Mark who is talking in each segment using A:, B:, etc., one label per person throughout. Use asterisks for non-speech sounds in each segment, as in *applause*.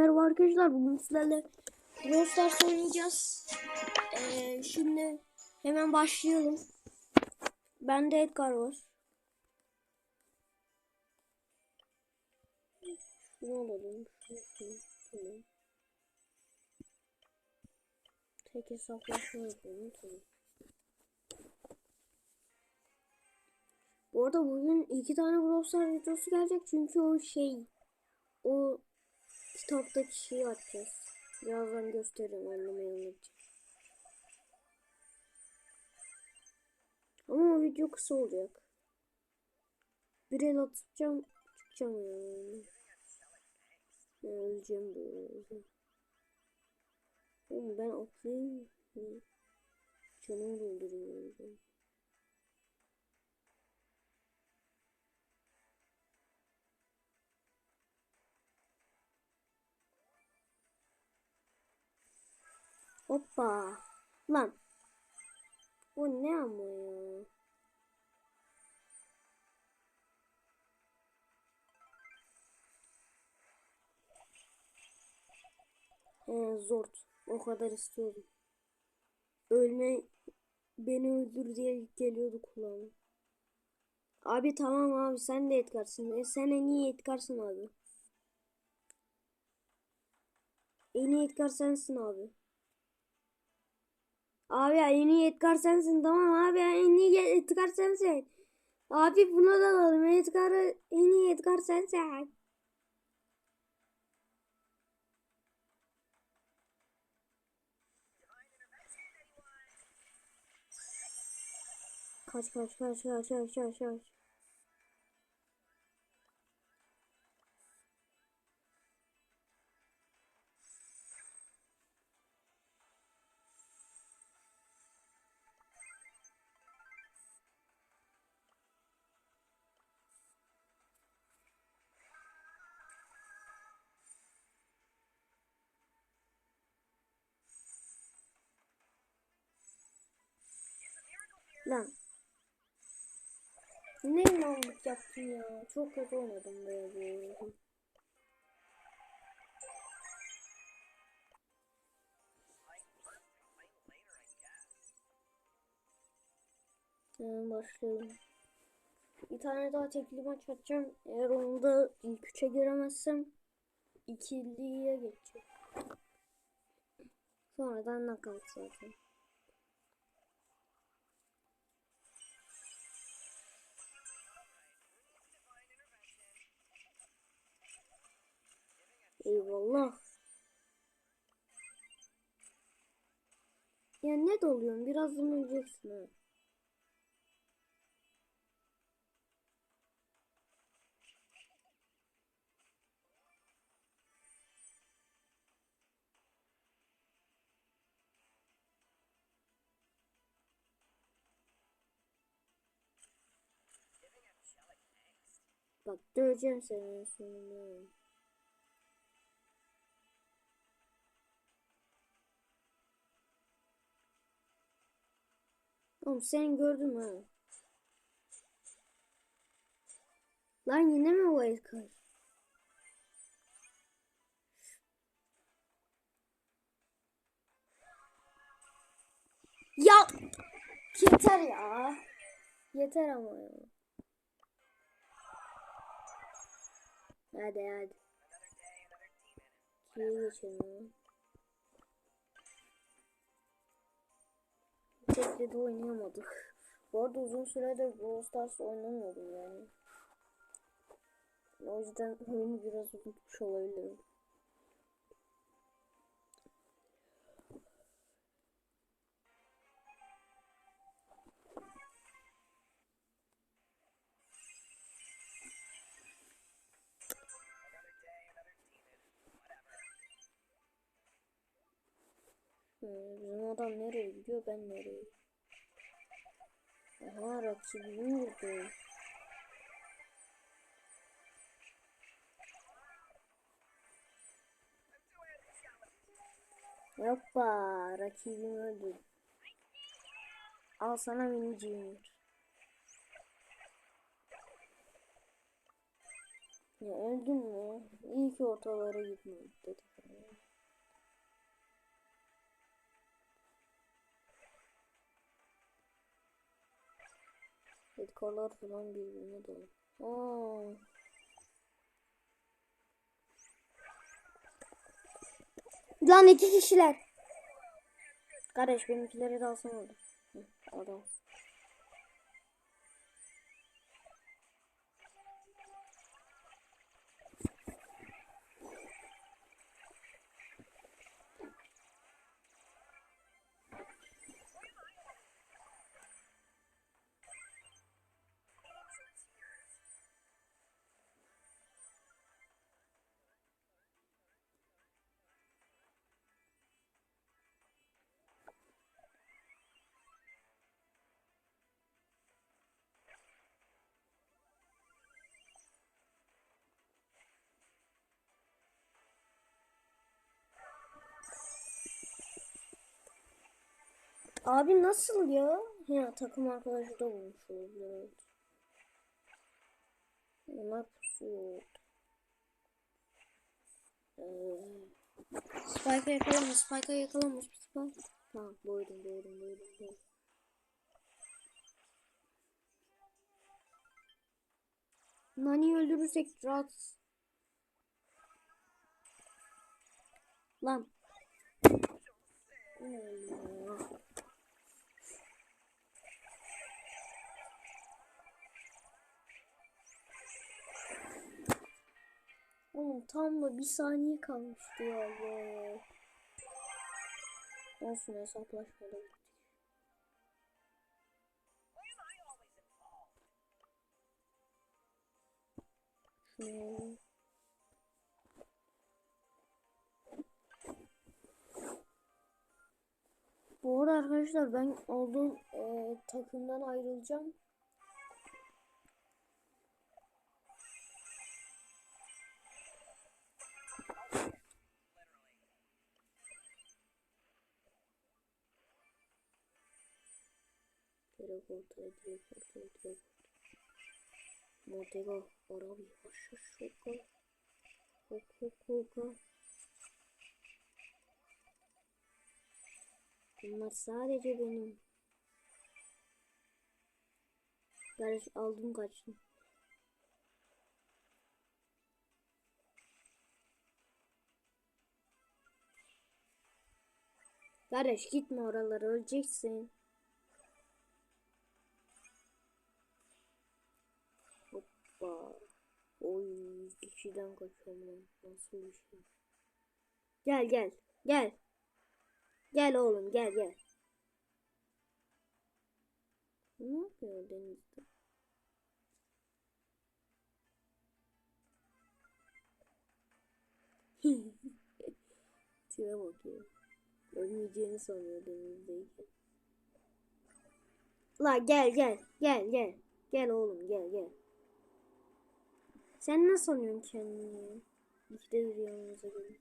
A: merhaba arkadaşlar. Bugün sizlerle Brawl oynayacağız. Ee, şimdi hemen başlayalım. Bende Edgar var. Şunu alalım. Tek hesaplaşma. Bu arada bugün iki tane Brawl videosu gelecek çünkü o şey o kitaptaki şeyi açacağız. Birazdan gösteririm anlamayanlar için. Ama o video kısa olacak. Bir el atacağım, çıkacağım yani. Ya öleceğim böyle. Oğlum ben atlayayım. mı? Canımı dolduruyorum. Hoppa. Lan. O ne ama ya? He zort. O kadar istiyordum. Ölme beni öldür diye geliyordu kulağıma. Abi tamam abi sen de Edgar'sın. E, sen en iyi Edgar'sın abi. En iyi Edgar sensin abi. Abi en iyi Edgar sensin tamam abi en iyi Edgar sensin. Abi buna da alalım Edgar'ı en iyi Edgar sensin. Kaç kaç kaç kaç kaç kaç kaç. Lan. Ne mallık yaptın ya? Çok kötü oynadım bu. Hemen başlayalım. Bir tane daha tekli maç atacağım. Eğer onu da ilk üçe giremezsem ikiliye geçeceğim. Sonradan knockout zaten. Eyvallah. Ya ne doluyorsun? Birazdan öleceksin ha. Bak döveceğim seni sonunda. Oğlum sen gördün mü? Lan yine mi Edgar? Ya yeter ya. Yeter ama ya. Hadi hadi. Şuraya geçelim. Tekli de oynayamadık. Bu arada uzun süredir Brawl Stars oynamıyordum yani. O yüzden oyunu biraz unutmuş olabilirim. Bizim adam nereye gidiyor ben nereye? Aha rakibimi vurdu. Hoppa rakibimi öldür. Al sana mini junior. Ya öldün mü? İyi ki ortalara gitmedik dedik. Edgar'lar falan birbirine dolu. Aa.
B: Lan iki kişiler.
A: Kardeş benimkileri de alsana orada. Adam. Abi nasıl ya? Ya takım arkadaşı da bulmuş olabilir. Onlar pusuyor. Ee, Spike'a yakalamış, Spike'a yakalamış. Spike. Tamam, boydum, boydum, boydum, boydum. Nani'yi öldürürsek rahat. Lan. Yine öldüm Oğlum tam da bir saniye kalmıştı ya. be. Olsun hesaplaşmada. Bu arada arkadaşlar ben olduğum e, takımdan ayrılacağım. Teleporta, teleporta, teleporta. Montego, Arabi, aşağı şoka. Hoka. Bunlar sadece benim. Kardeş aldım kaçtım. Kardeş gitme oralara öleceksin. Oy kişiden kaçıyorum lan. Nasıl bir şey? Gel gel. Gel. Gel oğlum gel gel. Ne yapıyor denizde? *laughs* Tipe bakıyor. Ölmeyeceğini sanıyor denizdeyken. La gel gel gel gel. Gel oğlum gel gel. Sen ne sanıyorsun kendini? İkide bir yanımıza gelin.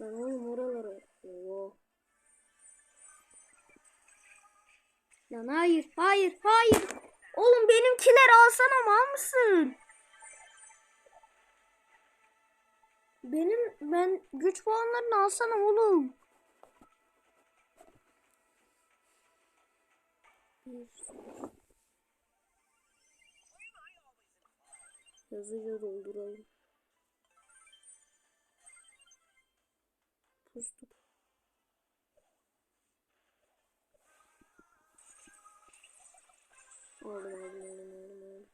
A: Lan oğlum oralara. Oo. Lan hayır, hayır, hayır. Oğlum benimkiler alsana mal mısın? Benim ben güç puanlarını alsana oğlum. Hızlıca dolduralım. Pustuk. Aldım aldım aldım aldım aldım.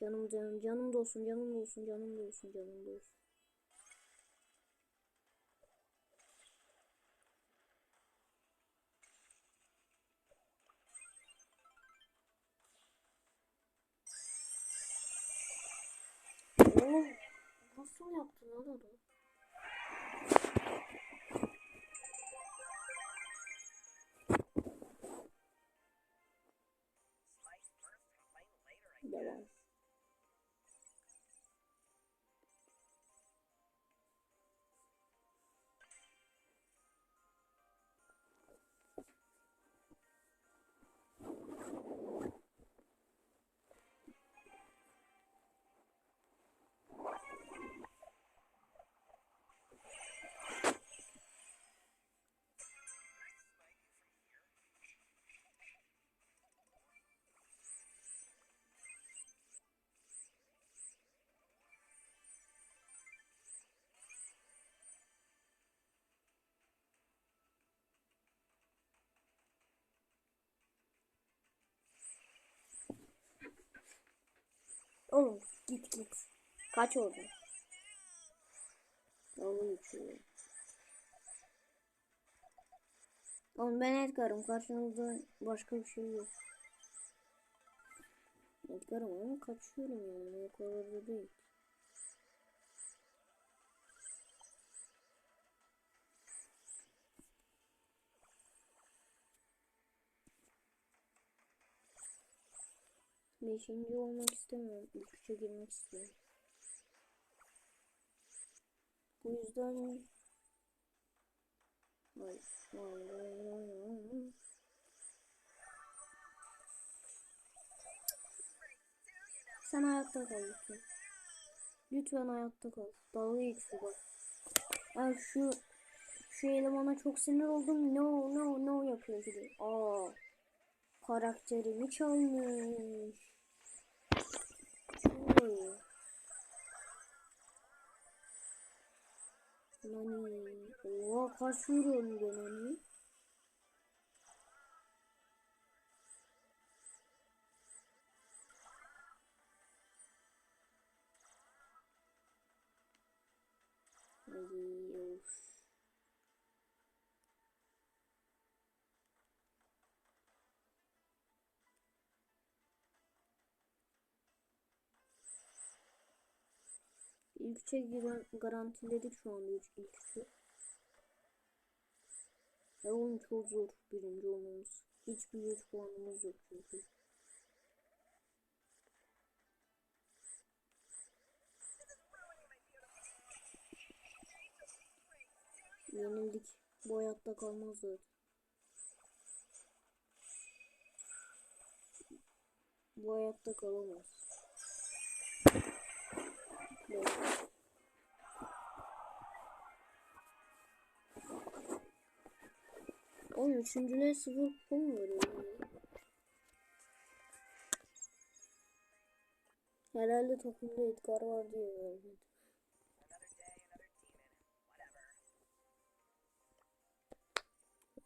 A: Canım canım canım dolsun canım dolsun canım dolsun canım dolsun. Oğlum nasıl yaptın lan onu? Oğlum git git. Kaç oldu? Dalga geçiyor. Oğlum ben Edgar'ım. Karşınızda başka bir şey yok. Edgar'ım ama kaçıyorum yani. O kadar da değil. Beşinci olmak istemiyorum. İlk üçe girmek istiyorum. Bu yüzden... Ay, ay, ay, ay, ay. Sen hayatta kal lütfen. Lütfen hayatta kal. Dalga geçiyor bak. Ya şu şu elemana çok sinir oldum. No no no yapıyor gibi. Aa. Karakterimi çalmış. Nani. Oha kaç vuruyorum ben hani. Hadi İlk giren garantiledik şu anda ilk üçü. Ya oğlum çok zor birinci olmamız. Hiçbir üç puanımız yok çünkü. Yenildik. Bu hayatta kalmaz zaten. Bu hayatta kalamaz. Evet. Oğlum üçüncüler sıfır kupon mu veriyor? Herhalde toplumda Edgar var diye vermedi.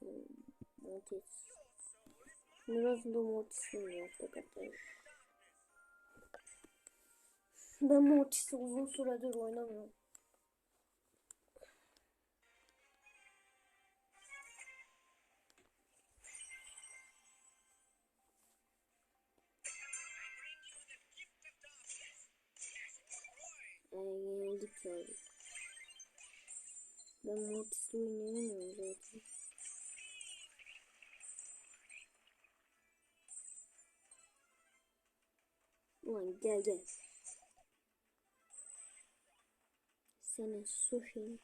A: Hmm, Mortis. Biraz da Mortis'im yaptık hatta. Ben Mortis'i uzun süredir oynamıyorum. Ee, yenildik abi. Ben Mortis'le oynayamıyorum zaten. Ulan gel gel. Seni sokayım.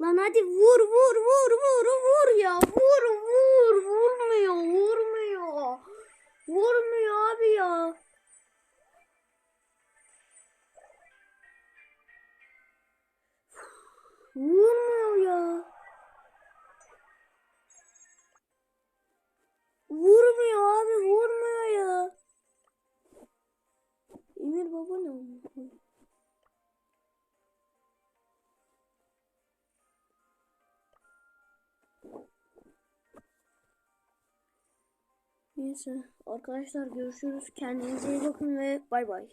A: Lan hadi vur vur vur vur vur ya vur vur vurmuyor vurmuyor. Vurmuyor abi ya. Vurmuyor Neyse arkadaşlar görüşürüz. Kendinize iyi bakın ve bay bay.